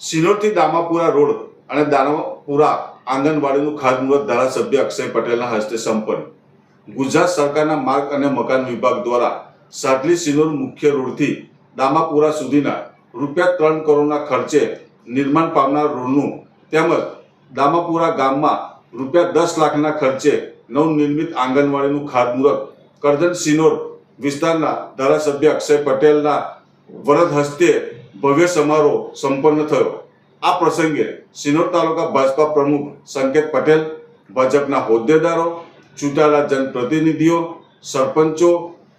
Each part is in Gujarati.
સિનોરથી દામાપુરા રોડ અને દામાપુરા આંગણવાડીનું ખાતમુહૂર્ત ધારાસભ્ય અક્ષય પટેલના હસ્તે સંપન્ન. ગુજરાત સરકારના માર્ગ અને મકાન વિભાગ દ્વારા સાડલી સિલોડ મુખ્ય રોડથી દામાપુરા સુધીના રૂપિયા ત્રણ કરોડના ખર્ચે નિર્માણ પામનાર રોડનું તેમજ દામાપુરા ગામમાં રૂપિયા દસ લાખના ખર્ચે નવનિર્મિત આંગણવાડીનું ખાતમુહૂર્ત કરજણ સિનોર વિસ્તારના ધારાસભ્ય અક્ષય પટેલના વરદ હસ્તે ભવ્ય સમારોહ સંપન્ન થયો. આ પ્રસંગે સિનોર તાલુકા ભાજપા પ્રમુખ સંકેત પટેલ, ભાજપના હોદ્દેદારો, ચૂંટાયેલા જનપ્રતિનિધિઓ, સરપંચો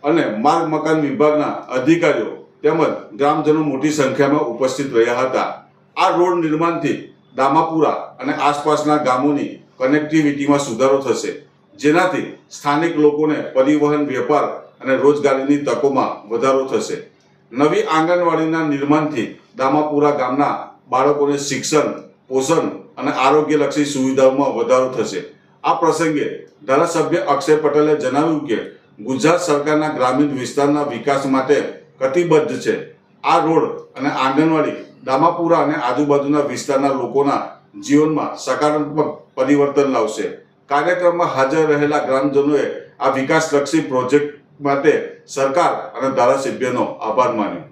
અને માર્ગ મકાન વિભાગના અધિકારીઓ તેમજ ગ્રામજનો મોટી સંખ્યામાં ઉપસ્થિત રહ્યા હતા. આ રોડ નિર્માણથી દામાપુરા અને આસપાસના ગામોની કનેક્ટિવિટીમાં સુધારો થશે, જેનાથી સ્થાનિક લોકોને પરિવહન, વેપાર અને રોજગારીની તકોમાં વધારો થશે. નવી આંગણવાડીના નિર્માણથી દામાપુરા ગામના બાળકોને શિક્ષણ, પોષણ અને આરોગ્યલક્ષી સુવિધાઓમાં વધારો થશે. આ પ્રસંગે ધારાસભ્ય અક્ષય પટેલે જણાવ્યું કે ગુજરાત સરકારના ગ્રામીણ વિસ્તારના વિકાસ માટે કટિબદ્ધ છે. આ રોડ અને આંગણવાડી દામાપુરા અને આજુબાજુના વિસ્તારના લોકોના જીવનમાં સકારાત્મક પરિવર્તન લાવશે. કાર્યક્રમમાં હાજર રહેલા ગ્રામજનોએ આ વિકાસલક્ષી પ્રોજેક્ટ માટે સરકાર અને ધારાસભ્યનો આભાર માન્યો.